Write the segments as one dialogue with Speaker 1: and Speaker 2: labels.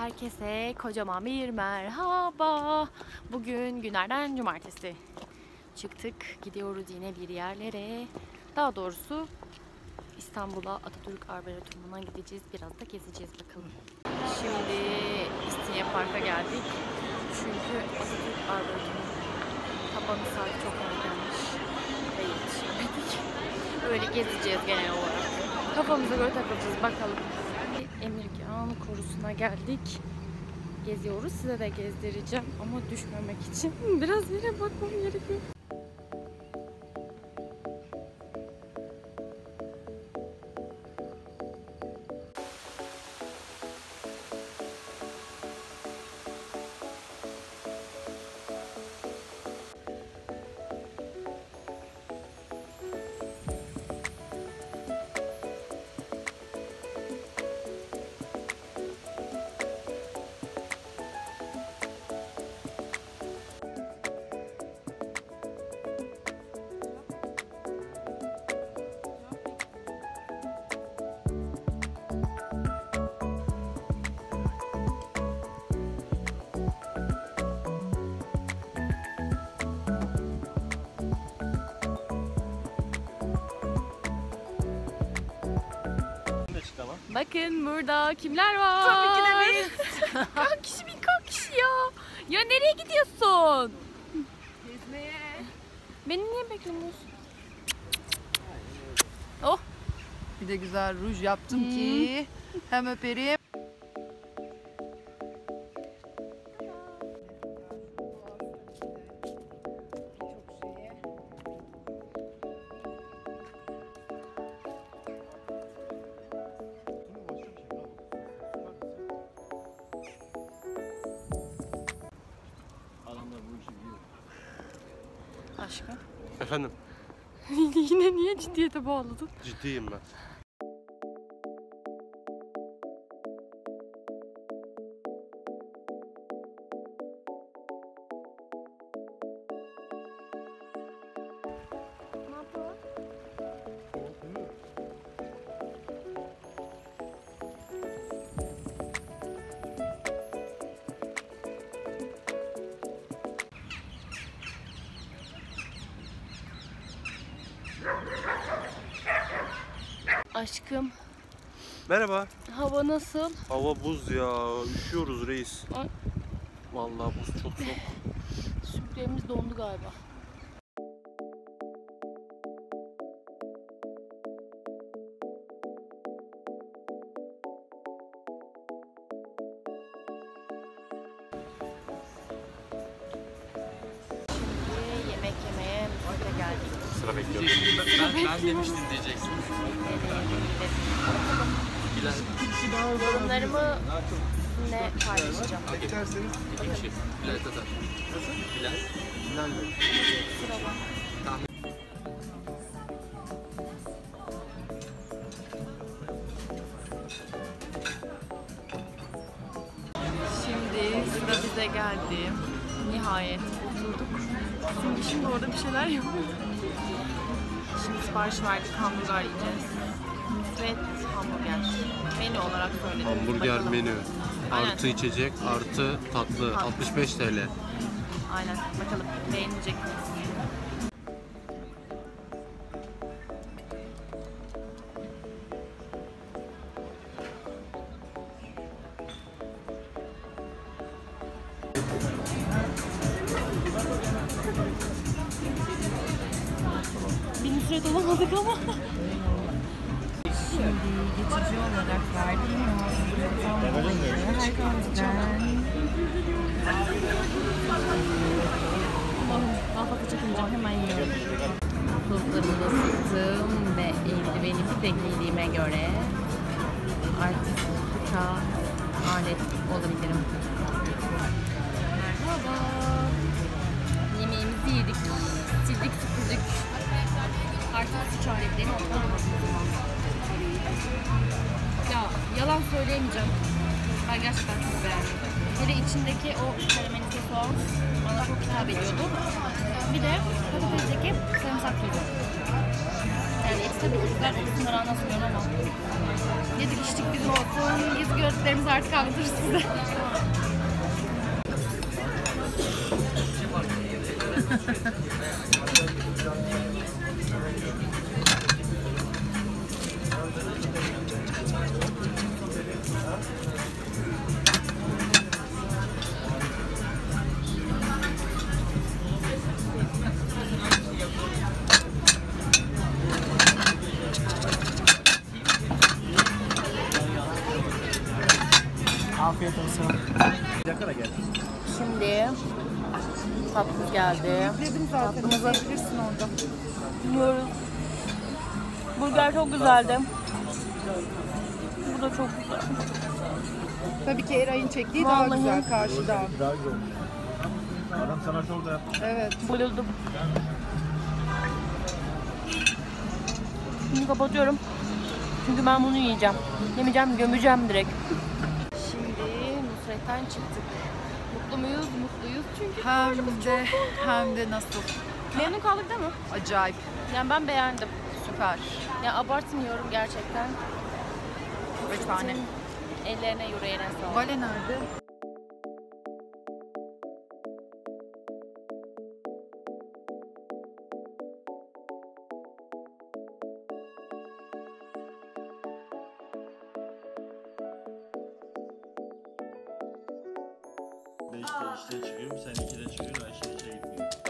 Speaker 1: Herkese kocaman bir merhaba. Bugün günlerden cumartesi. Çıktık, gidiyoruz yine bir yerlere. Daha doğrusu İstanbul'a Atatürk Arboretumuna gideceğiz. Biraz da gezeceğiz bakalım. Şimdi İstinye Park'a geldik. Çünkü Atatürk Arboretumu kapanış saati çok erkenmiş. Ve yetişemedik. Öyle gezeceğiz genel olarak. Kafamıza göre takılacağız bakalım. Emirgan korusuna geldik. Geziyoruz. Size de gezdireceğim ama düşmemek için biraz yere bakmam gerekiyor.
Speaker 2: Ama.
Speaker 1: Bakın burada kimler var?
Speaker 3: Tabii ki de
Speaker 1: biz. kaç kişi bir kaç kişi ya? Ya nereye gidiyorsun?
Speaker 3: Gezmeye.
Speaker 1: Beni niye beklemiyorsun? Oh
Speaker 3: Bir de güzel ruj yaptım ki hem öperim.
Speaker 1: Aşkım.
Speaker 4: Efendim
Speaker 1: Yine niye ciddiyete bağladın?
Speaker 4: ciddiyim ben.
Speaker 1: Aşkım,
Speaker 4: Merhaba.
Speaker 1: hava nasıl?
Speaker 4: Hava buz ya. Üşüyoruz reis.
Speaker 1: Ay.
Speaker 4: Vallahi buz çok soğuk.
Speaker 1: Süpürgemiz dondu galiba. Şimdi yemek yemeye Mısır'a geldik.
Speaker 4: Sıra bekliyorum.
Speaker 2: Ben, ben demiştim diyeceksin.
Speaker 1: Yorumlarımı sizinle paylaşacağım.
Speaker 2: İki kişi. Bilal Tatar. Nasıl? Bilal. Bilal?
Speaker 1: Kusura bakma. Şimdi sıra bize geldi. Nihayet oturduk. Şimdi şimdi orada bir şeyler yapıyor. Şimdi sipariş verdik hamburger yiyeceğiz. Nusret hamburger. Menü olarak söyledim.
Speaker 4: Hamburger
Speaker 1: Bakalım.
Speaker 4: menü.
Speaker 1: Aynen.
Speaker 4: Artı içecek, artı tatlı.
Speaker 1: Tatlı.
Speaker 4: 65 TL.
Speaker 1: Aynen. Bakalım beğenecek miyiz? Bir nusret olamadık ama.
Speaker 3: Geçici olarak verdiğim herkesten
Speaker 1: Daha fazla çekineceğim hemen yiyorum. Tuzlarımı da sıktım ve eldivenimi de giydiğime göre artık tuta alet olabilirim. Merhaba. Artık suç aletlerini. Ya yalan söyleyemeyeceğim. Ben gerçekten çok beğendim. Hele içindeki o karamelize soğan bana çok hitap ediyordu. Bir de patatesteki sarımsak tozu. Yani eti tabii güzel olsunlar anlatmıyorum ama. Yedik içtik bizim olsun. Yüz gözlerimizi artık anlatırız size. tatlımız geldi.
Speaker 3: Dedim zaten izleyebilirsin orada.
Speaker 1: Yiyoruz. Burger çok güzeldi. Bu da çok güzel.
Speaker 3: Tabii ki Eray'ın çektiği daha
Speaker 1: Vallahi.
Speaker 3: güzel karşıdan.
Speaker 5: Daha güzel. Adam sana şov da yaptı.
Speaker 3: Evet.
Speaker 1: Bayıldım. Şimdi kapatıyorum. Çünkü ben bunu yiyeceğim. Yemeyeceğim, gömeceğim direkt. Şimdi Nusret'ten çıktık. Mutlu muyuz? Mutluyuz çünkü
Speaker 3: Hem de hem de nasıl
Speaker 1: memnun kaldık değil mi?
Speaker 3: acayip
Speaker 1: Yani ben beğendim.
Speaker 3: süper.
Speaker 1: Ya abartmıyorum gerçekten.
Speaker 3: Bir tane.
Speaker 1: Ellerine yüreğine sağlık.
Speaker 3: Vale nerede?
Speaker 5: Beşte işte çıkıyorum, sen ikide çıkıyorsun, Ayşe işe gitmiyor.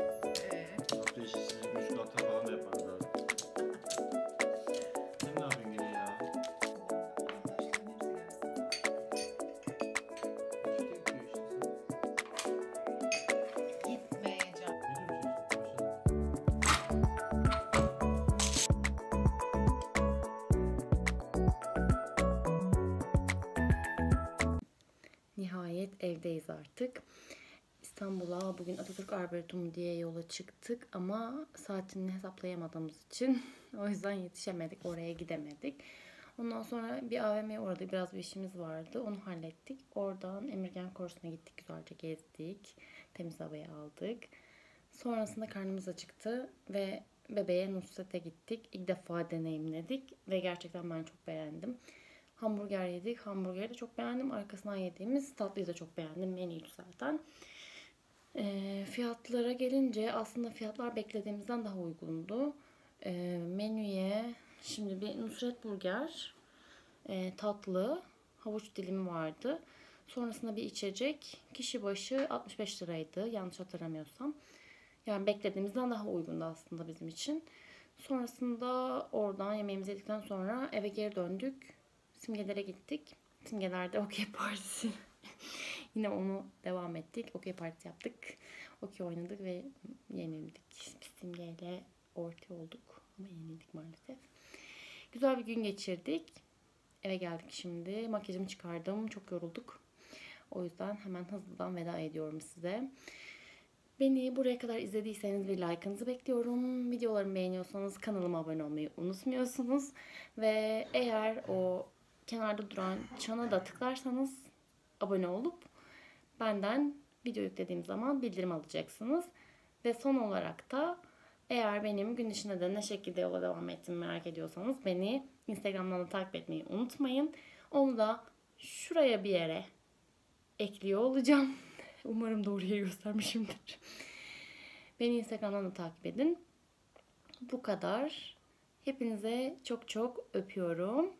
Speaker 1: Evdeyiz artık. İstanbul'a bugün Atatürk Arboretum diye yola çıktık ama saatini hesaplayamadığımız için o yüzden yetişemedik, oraya gidemedik. Ondan sonra bir AVM'ye uğradık, biraz bir işimiz vardı, onu hallettik. Oradan Emirgen Korsu'na gittik, güzelce gezdik, temiz havayı aldık. Sonrasında karnımız acıktı ve bebeğe Nusret'e gittik. İlk defa deneyimledik ve gerçekten ben çok beğendim. Hamburger yedik. Hamburgeri de çok beğendim. Arkasından yediğimiz tatlıyı da çok beğendim. Menüydü zaten. Ee, fiyatlara gelince aslında fiyatlar beklediğimizden daha uygundu. Ee, menüye şimdi bir Nusret Burger, e, tatlı, havuç dilimi vardı. Sonrasında bir içecek. Kişi başı 65 liraydı yanlış hatırlamıyorsam. Yani beklediğimizden daha uygundu aslında bizim için. Sonrasında oradan yemeğimizi yedikten sonra eve geri döndük. Simgelere gittik. Simgelerde okey partisi. Yine onu devam ettik. Okey partisi yaptık. Okey oynadık ve yenildik. Simgeyle orta olduk. Ama yenildik maalesef. Güzel bir gün geçirdik. Eve geldik şimdi. Makyajımı çıkardım. Çok yorulduk. O yüzden hemen hızlıdan veda ediyorum size. Beni buraya kadar izlediyseniz bir like'ınızı bekliyorum. Videolarımı beğeniyorsanız kanalıma abone olmayı unutmuyorsunuz. Ve eğer o kenarda duran çana da tıklarsanız abone olup benden video yüklediğim zaman bildirim alacaksınız. Ve son olarak da eğer benim gün içinde de ne şekilde yola devam ettiğimi merak ediyorsanız beni Instagram'dan da takip etmeyi unutmayın. Onu da şuraya bir yere ekliyor olacağım. Umarım doğruya göstermişimdir. Beni Instagram'dan da takip edin. Bu kadar. Hepinize çok çok öpüyorum.